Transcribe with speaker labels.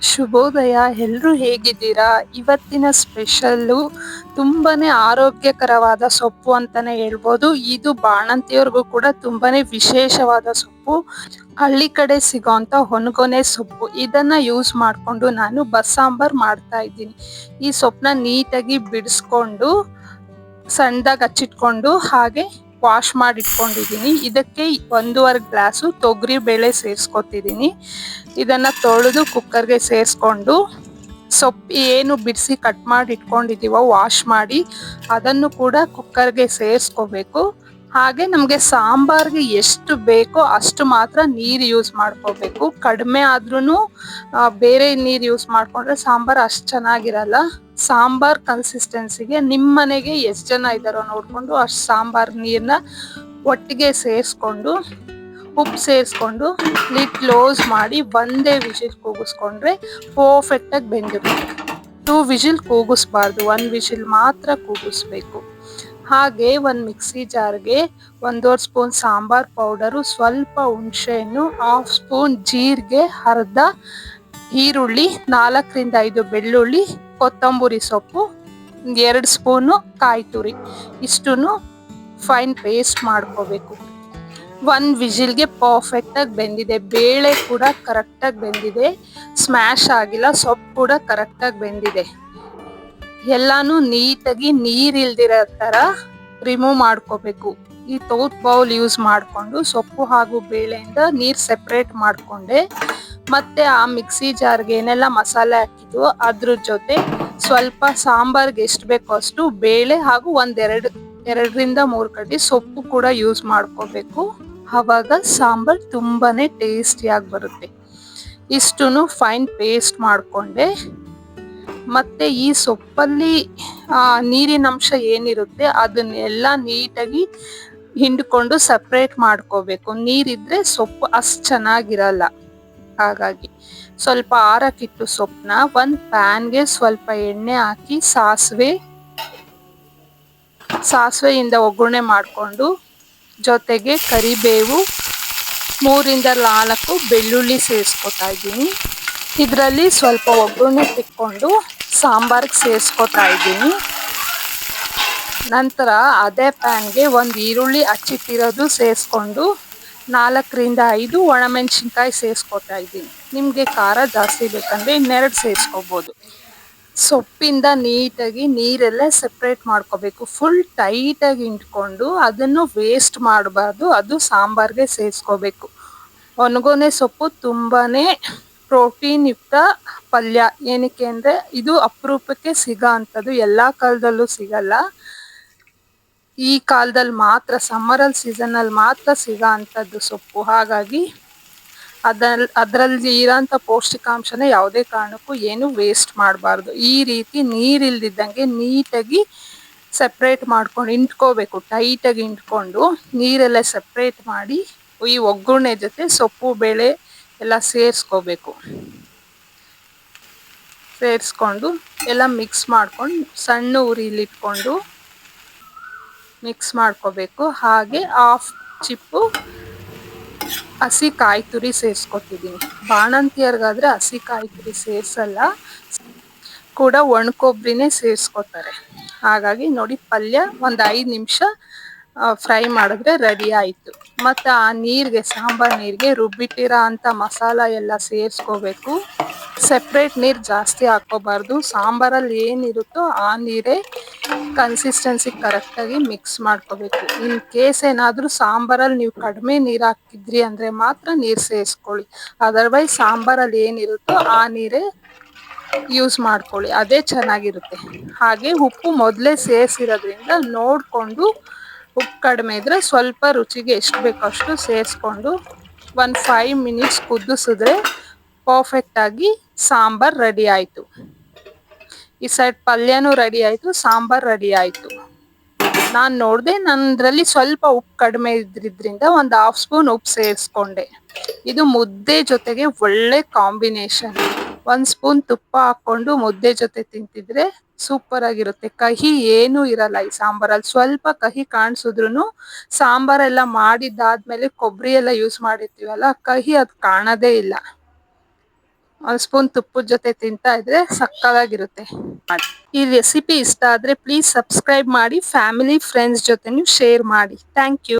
Speaker 1: ಶುಭೋದಯ ಎಲ್ಲರೂ ಹೇಗಿದ್ದೀರಾ? ಇವತ್ತಿನ ಸ್ಪೆಷಲ್ಲು ತುಂಬಾ ಆರೋಗ್ಯಕರವಾದ ಸೊಪ್ಪು ಅಂತಾನೆ ಹೇಳ್ಬೋದು. ಇದು ಬಾಣಂತಿಯವ್ರಿಗೂ ಕೂಡ ತುಂಬಾನೇ ವಿಶೇಷವಾದ ಸೊಪ್ಪು. ಹಳ್ಳಿ ಕಡೆ ಸಿಗೋಂತ ಹೊನ್ಗೊನೆ ಸೊಪ್ಪು. ಇದನ್ನ ಯೂಸ್ ಮಾಡಿಕೊಂಡು ನಾನು ಬಸ್ಸಾಂಬಾರ್ ಮಾಡ್ತಾ ಇದ್ದೀನಿ. ಈ ಸೊಪ್ಪನ್ನ ನೀಟಾಗಿ ಬಿಡಿಸ್ಕೊಂಡು, ಸಣ್ಣದಾಗಿ ಹಚ್ಚಿಟ್ಕೊಂಡು ಹಾಗೆ ವಾಶ್ ಮಾಡಿ ಇಟ್ಕೊಂಡಿದ್ದೀನಿ ಇದಕ್ಕೆ ಒಂದೂವರೆ ಗ್ಲಾಸು ತೊಗರಿ ಬೇಳೆ ಸೇರಿಸ್ಕೊತಿದ್ದೀನಿ. ಇದನ್ನ ತೊಳೆದು ಕುಕ್ಕರ್ಗೆ ಸೇರಿಸ್ಕೊಂಡು ಸೊಪ್ಪು ಏನು ಬಿಡಿಸಿ ಕಟ್ ಮಾಡಿ ಇಟ್ಕೊಂಡಿದ್ದೀವೋ ವಾಶ್ ಮಾಡಿ ಅದನ್ನು ಕೂಡ ಕುಕ್ಕರ್ಗೆ ಸೇರಿಸ್ಕೋಬೇಕು. ಹಾಗೆ ನಮಗೆ ಸಾಂಬಾರ್ಗೆ ಎಷ್ಟು ಬೇಕೋ ಅಷ್ಟು ಮಾತ್ರ ನೀರು ಯೂಸ್ ಮಾಡ್ಕೋಬೇಕು. ಕಡಿಮೆ ಆದ್ರೂ ಬೇರೆ ನೀರು ಯೂಸ್ ಮಾಡಿಕೊಂಡ್ರೆ ಸಾಂಬಾರ್ ಅಷ್ಟು ಚೆನ್ನಾಗಿರಲ್ಲ. ಸಾಂಬಾರ್ ಕನ್ಸಿಸ್ಟೆನ್ಸಿಗೆ ನಿಮ್ಮ ಮನೆಗೆ ಎಷ್ಟು ಜನ ಇದ್ದಾರೋ ನೋಡಿಕೊಂಡು ಅಷ್ಟು ಸಾಂಬಾರ್ ನೀರನ್ನ ಒಟ್ಟಿಗೆ ಸೇರಿಸ್ಕೊಂಡು, ಉಪ್ಪು ಸೇರಿಸ್ಕೊಂಡು ಲಿಡ್ ಕ್ಲೋಸ್ ಮಾಡಿ ಒಂದೇ ವಿಜಿಲ್ ಕೂಗಿಸ್ಕೊಂಡ್ರೆ ಪರ್ಫೆಕ್ಟಾಗಿ ಬೆಂದಿರುತ್ತೆ. ಟೂ ವಿಜಿಲ್ ಕೂಗಿಸ್ಬಾರ್ದು ಒನ್ ವಿಜಿಲ್ ಮಾತ್ರ ಕೂಗಿಸ್ಬೇಕು. ಹಾಗೆ ಒಂದು ಮಿಕ್ಸಿ ಜಾರ್ಗೆ ಒಂದೂವರೆ ಸ್ಪೂನ್ ಸಾಂಬಾರ್ ಪೌಡರು, ಸ್ವಲ್ಪ ಹುಣಸೆಹಣ್ಣು ಹಾಫ್ ಸ್ಪೂನ್ ಜೀರಿಗೆ, ಅರ್ಧ ಈರುಳ್ಳಿ, ನಾಲ್ಕರಿಂದ ಐದು ಬೆಳ್ಳುಳ್ಳಿ, ಕೊತ್ತಂಬರಿ ಸೊಪ್ಪು, ಎರಡು ಸ್ಪೂನು ಕಾಯಿ ತುರಿ. ಇಷ್ಟನ್ನು ಫೈನ್ ಪೇಸ್ಟ್ ಮಾಡ್ಕೋಬೇಕು. ಒಂದು ವಿಜಿಲ್ಗೆ ಪರ್ಫೆಕ್ಟಾಗಿ ಬೆಂದಿದೆ. ಬೇಳೆ ಕೂಡ ಕರೆಕ್ಟಾಗಿ ಬೆಂದಿದೆ. ಸ್ಮ್ಯಾಶ್ ಆಗಿಲ್ಲ, ಸೊಪ್ಪು ಕೂಡ ಕರೆಕ್ಟಾಗಿ ಬೆಂದಿದೆ. ಎಲ್ಲಾನು ನೀಟಾಗಿ ನೀರಿಲ್ದಿರೋ ಥರ ರಿಮೂವ್ ಮಾಡ್ಕೋಬೇಕು. ಈ ತೌತ್ ಬೌಲ್ ಯೂಸ್ ಮಾಡಿಕೊಂಡು ಸೊಪ್ಪು ಹಾಗೂ ಬೇಳೆಯಿಂದ ನೀರು ಸೆಪ್ರೇಟ್ ಮಾಡಿಕೊಂಡೆ. ಮತ್ತೆ ಆ ಮಿಕ್ಸಿ ಜಾರ್ಗೆ ಏನೆಲ್ಲ ಮಸಾಲೆ ಹಾಕಿದ್ವು ಅದ್ರ ಜೊತೆ ಸ್ವಲ್ಪ ಸಾಂಬಾರ್ಗೆ ಎಷ್ಟು ಬೇಕೋ ಅಷ್ಟು ಬೇಳೆ ಹಾಗೂ ಒಂದೆರಡು, ಎರಡರಿಂದ ಮೂರು ಕಡ್ಡಿ ಸೊಪ್ಪು ಕೂಡ ಯೂಸ್ ಮಾಡ್ಕೋಬೇಕು. ಆವಾಗ ಸಾಂಬಾರ್ ತುಂಬಾನೇ ಟೇಸ್ಟಿಯಾಗಿ ಬರುತ್ತೆ. ಇಷ್ಟನ್ನು ಫೈನ್ ಪೇಸ್ಟ್ ಮಾಡಿಕೊಂಡೆ. ಮತ್ತೆ ಈ ಸೊಪ್ಪಲ್ಲಿ ನೀರಿನ ಅಂಶ ಏನಿರುತ್ತೆ ಅದನ್ನೆಲ್ಲ ನೀಟಾಗಿ ಹಿಂಡ್ಕೊಂಡು ಸಪ್ರೇಟ್ ಮಾಡ್ಕೋಬೇಕು. ನೀರಿದ್ರೆ ಸೊಪ್ಪು ಅಷ್ಟು ಚೆನ್ನಾಗಿರಲ್ಲ. ಹಾಗಾಗಿ ಸ್ವಲ್ಪ ಆರಕ್ಕಿಟ್ಟು ಸೊಪ್ಪನ್ನ ಒಂದು ಪ್ಯಾನ್ಗೆ ಸ್ವಲ್ಪ ಎಣ್ಣೆ ಹಾಕಿ ಸಾಸಿವೆ, ಸಾಸಿವೆಯಿಂದ ಒಗ್ಗರಣೆ ಮಾಡಿಕೊಂಡು ಜೊತೆಗೆ ಕರಿಬೇವು, ಮೂರಿಂದ ನಾಲ್ಕು ಬೆಳ್ಳುಳ್ಳಿ ಸೇರಿಸ್ಕೊತಾ ಇದ್ದೀನಿ. ಇದರಲ್ಲಿ ಸ್ವಲ್ಪ ಒಗ್ಗರಣೆ ತಿಕ್ಕೊಂಡು ಸಾಂಬಾರ್ಗೆ ಸೇರಿಸ್ಕೊತಾ ಇದ್ದೀನಿ. ನಂತರ ಅದೇ ಪ್ಯಾನ್ಗೆ ಒಂದು ಈರುಳ್ಳಿ ಹಚ್ಚಿಟ್ಟಿರೋದು ಸೇರಿಸ್ಕೊಂಡು ನಾಲ್ಕರಿಂದ ಐದು ಒಣಮೆಣಸಿನ್ಕಾಯಿ ಸೇರಿಸ್ಕೊತಾ ಇದ್ದೀನಿ. ನಿಮಗೆ ಖಾರ ಜಾಸ್ತಿ ಬೇಕಂದರೆ ಇನ್ನೆರಡು ಸೇರಿಸ್ಕೋಬೋದು. ಸೊಪ್ಪಿಂದ ನೀಟಾಗಿ ನೀರೆಲ್ಲ ಸಪ್ರೇಟ್ ಮಾಡ್ಕೋಬೇಕು. ಫುಲ್ ಟೈಟಾಗಿ ಇಟ್ಕೊಂಡು ಅದನ್ನು ವೇಸ್ಟ್ ಮಾಡಬಾರ್ದು. ಅದು ಸಾಂಬಾರ್ಗೆ ಸೇರಿಸ್ಕೋಬೇಕು. ಒಣಗೊನೆ ಸೊಪ್ಪು ತುಂಬಾ ಪ್ರೋಟೀನ್ ಯುಕ್ತ ಪಲ್ಯ. ಏನಕ್ಕೆ ಅಂದರೆ ಇದು ಅಪರೂಪಕ್ಕೆ ಸಿಗೋ ಅಂಥದ್ದು. ಎಲ್ಲ ಕಾಲದಲ್ಲೂ ಸಿಗಲ್ಲ. ಈ ಕಾಲದಲ್ಲಿ ಮಾತ್ರ ಸಮ್ಮರಲ್ಲಿ ಸೀಸನಲ್ಲಿ ಮಾತ್ರ ಸಿಗೋ ಅಂಥದ್ದು ಸೊಪ್ಪು. ಹಾಗಾಗಿ ಅದ್ರಲ್ಲಿ ಅದರಲ್ಲಿ ಇರೋಂಥ ಪೌಷ್ಟಿಕಾಂಶನ ಯಾವುದೇ ಕಾರಣಕ್ಕೂ ಏನು ವೇಸ್ಟ್ ಮಾಡಬಾರ್ದು. ಈ ರೀತಿ ನೀರಿಲ್ದಿದ್ದಂಗೆ ನೀಟಾಗಿ ಸಪ್ರೇಟ್ ಮಾಡ್ಕೊಂಡು ಇಂಟ್ಕೋಬೇಕು. ಟೈಟಾಗಿ ಇಂಟ್ಕೊಂಡು ನೀರೆಲ್ಲ ಸಪ್ರೇಟ್ ಮಾಡಿ ಈ ಒಗ್ಗರಣೆ ಜೊತೆ ಸೊಪ್ಪು, ಬೇಳೆ ಎಲ್ಲ ಸೇರಿಸ್ಕೋಬೇಕು. ಸೇರಿಸ್ಕೊಂಡು ಎಲ್ಲ ಮಿಕ್ಸ್ ಮಾಡ್ಕೊಂಡು ಸಣ್ಣ ಉರಿಲಿಟ್ಕೊಂಡು ಮಿಕ್ಸ್ ಮಾಡ್ಕೋಬೇಕು. ಹಾಗೆ ಹಾಫ್ ಚಿಪ್ಪು ಹಸಿ ಕಾಯಿ ತುರಿ ಸೇರಿಸ್ಕೊತಿದ್ದೀನಿ. ಬಾಣಂತಿಯರ್ಗಾದ್ರೆ ಹಸಿ ಕಾಯಿ ತುರಿ ಸೇರಿಸಲ್ಲ. ಕೂಡ ಒಣ ಕೊಬ್ಬರಿನೇ ಸೇರಿಸ್ಕೊತಾರೆ. ಹಾಗಾಗಿ ನೋಡಿ ಪಲ್ಯ ಒಂದು ಐದು ನಿಮಿಷ ಫ್ರೈ ಮಾಡಿದ್ರೆ ರೆಡಿ ಆಯಿತು. ಮತ್ತು ಆ ನೀರಿಗೆ, ಸಾಂಬಾರ್ ನೀರಿಗೆ ರುಬ್ಬಿಟ್ಟಿರೋ ಅಂಥ ಮಸಾಲ ಎಲ್ಲ ಸೇರಿಸ್ಕೋಬೇಕು. ಸೆಪ್ರೇಟ್ ನೀರು ಜಾಸ್ತಿ ಹಾಕ್ಕೋಬಾರ್ದು. ಸಾಂಬಾರಲ್ಲಿ ಏನಿರುತ್ತೋ ಆ ನೀರೇ ಕನ್ಸಿಸ್ಟೆನ್ಸಿ ಕರೆಕ್ಟಾಗಿ ಮಿಕ್ಸ್ ಮಾಡ್ಕೋಬೇಕು. ಇನ್ ಕೇಸ್ ಏನಾದರೂ ಸಾಂಬಾರಲ್ಲಿ ನೀವು ಕಡಿಮೆ ನೀರು ಹಾಕಿದ್ರಿ ಅಂದರೆ ಮಾತ್ರ ನೀರು ಸೇರಿಸ್ಕೊಳ್ಳಿ ಅದರ್ವೈಸ್ ಸಾಂಬಾರಲ್ಲಿ ಏನಿರುತ್ತೋ ಆ ನೀರೇ ಯೂಸ್ ಮಾಡ್ಕೊಳ್ಳಿ. ಅದೇ ಚೆನ್ನಾಗಿರುತ್ತೆ. ಹಾಗೆ ಉಪ್ಪು ಮೊದಲೇ ಸೇರಿಸಿರೋದ್ರಿಂದ ನೋಡಿಕೊಂಡು ಉಪ್ಪು ಕಡಿಮೆ ಇದ್ದರೆ ಸ್ವಲ್ಪ ರುಚಿಗೆ ಎಷ್ಟು ಬೇಕೋ ಅಷ್ಟು ಸೇರಿಸ್ಕೊಂಡು ಒಂದು ಫೈವ್ ಮಿನಿಟ್ಸ್ ಕುದಿಸಿದ್ರೆ ಪರ್ಫೆಕ್ಟಾಗಿ ಸಾಂಬಾರು ರೆಡಿ ಆಯಿತು. ಈ ಸೈಡ್ ಪಲ್ಯನೂ ರೆಡಿ ಆಯ್ತು, ಸಾಂಬಾರ್ ರೆಡಿ ಆಯ್ತು. ನಾನು ನೋಡಿದೆ ನನ್ನದ್ರಲ್ಲಿ ಸ್ವಲ್ಪ ಉಪ್ಪು ಕಡಿಮೆ ಇದ್ರಿದ್ರಿಂದ ಒಂದು ಹಾಫ್ ಸ್ಪೂನ್ ಉಪ್ಪು ಸೇರಿಸ್ಕೊಂಡೆ. ಇದು ಮುದ್ದೆ ಜೊತೆಗೆ ಒಳ್ಳೆ ಕಾಂಬಿನೇಷನ್ ಒಂದು ಸ್ಪೂನ್ ತುಪ್ಪ ಹಾಕ್ಕೊಂಡು ಮುದ್ದೆ ಜೊತೆ ತಿಂತಿದ್ರೆ ಸೂಪರ್ ಆಗಿರುತ್ತೆ. ಕಹಿ ಏನೂ ಇರಲ್ಲ ಈ ಸಾಂಬಾರಲ್ಲಿ. ಸ್ವಲ್ಪ ಕಹಿ ಕಾಣಿಸಿದ್ರು ಸಾಂಬಾರೆಲ್ಲ ಮಾಡಿದ್ದಾದ್ಮೇಲೆ ಕೊಬ್ಬರಿ ಎಲ್ಲ ಯೂಸ್ ಮಾಡಿರ್ತೀವಲ್ಲ, ಕಹಿ ಅದು ಕಾಣದೇ ಇಲ್ಲ. ಒಂದ್ ಸ್ಪೂನ್ ತುಪ್ಪದ ಜೊತೆ ತಿಂತಾ ಇದ್ರೆ ಸಕ್ಕತ್ತಾಗಿರುತ್ತೆ. ಈ ರೆಸಿಪಿ ಇಷ್ಟ ಆದ್ರೆ ಪ್ಲೀಸ್ ಸಬ್ಸ್ಕ್ರೈಬ್ ಮಾಡಿ ಫ್ಯಾಮಿಲಿ ಫ್ರೆಂಡ್ಸ್ ಜೊತೆನೂ ಶೇರ್ ಮಾಡಿ. Thank you